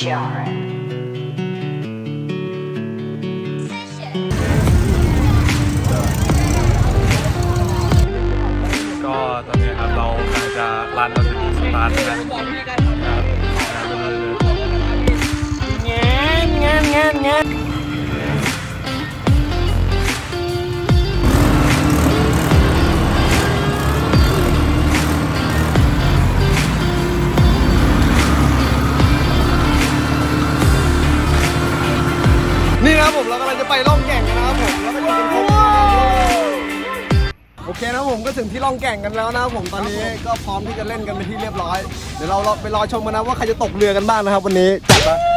genre. เรากำลังจะไปล่องแก่งกันนะครับผมแล้วก็อยู่กันครบโอเคนะผมก็ถึงที่ล่องแก่งกันแล้วนะครับผมตอนนี้ก็พร้อมที่จะเล่นกันเป็นที่เรียบร้อย เดี๋ยวเราเราไปรอชมกันนะว่าใครจะตกเรือกันบ้างนะครับ วันนี้จัดมา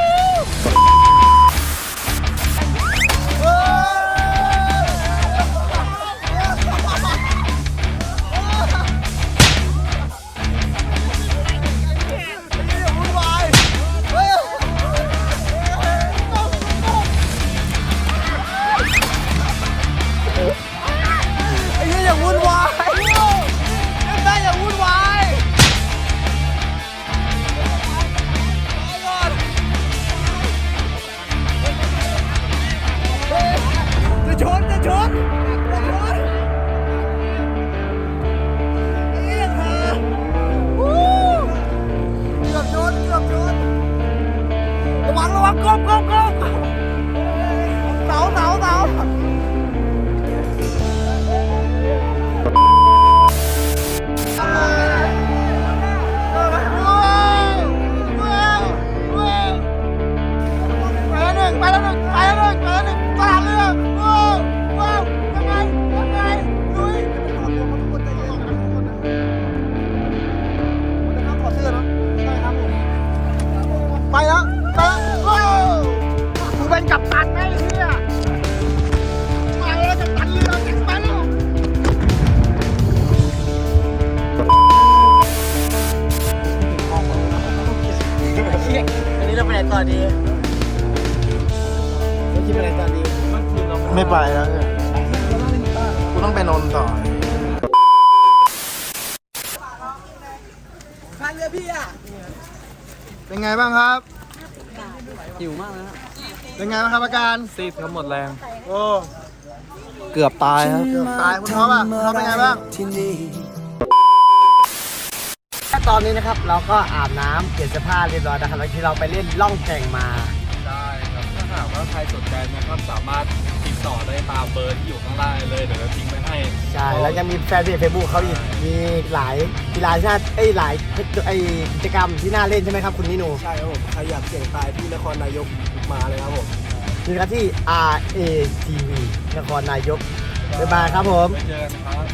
กือบชนเกือบชนระวังระวังก้มก้มก้มเสาเสาเสา อันนี้เราไปไหนต่อดีไม่คิดอะไรตอนนี้ไม่ไปแล้วเนี่ยกูต้องไปนนท์ต่อทางเรือพี่อะ เป็นไงบ้างครับ หิวมากนะเป็นไงบ้างครับอาการซีดครับหมดแรง โอ้ เกือบตายครับ เกือบตายคุณท็อปอะคุณท็อปเป็นไงบ้างต อนนี้นะครับ เราก็อาบน้ำเปลี่ยนเสื้อผ้าเรียบร้อยนะครับแล้วที่เราไปเล่นล่องแก่งมา ได้ครับถ้าหากว่าใครสนใจนะครับสามารถติดต่อได้ตามเบอร์ที่อยู่ข้างล่างเลยเดี๋ยวเราทิ้งไว้ให้ใช่ แล้วยังมีแฟนเพจเฟซบุ๊กเขาอีก มีหลายกีฬาที่น่าเอ้ยหลายไอกิจกรรมที่น่าเล่นใช่ไหมครับคุณนิโนใช่ครับผมใครอยากเสี่ยงตายที่นครนายกมาเลยครับผมนี่ครับที่ R A T V นครนายกบ๊ายบายครับผม ไว้เจอกันครับ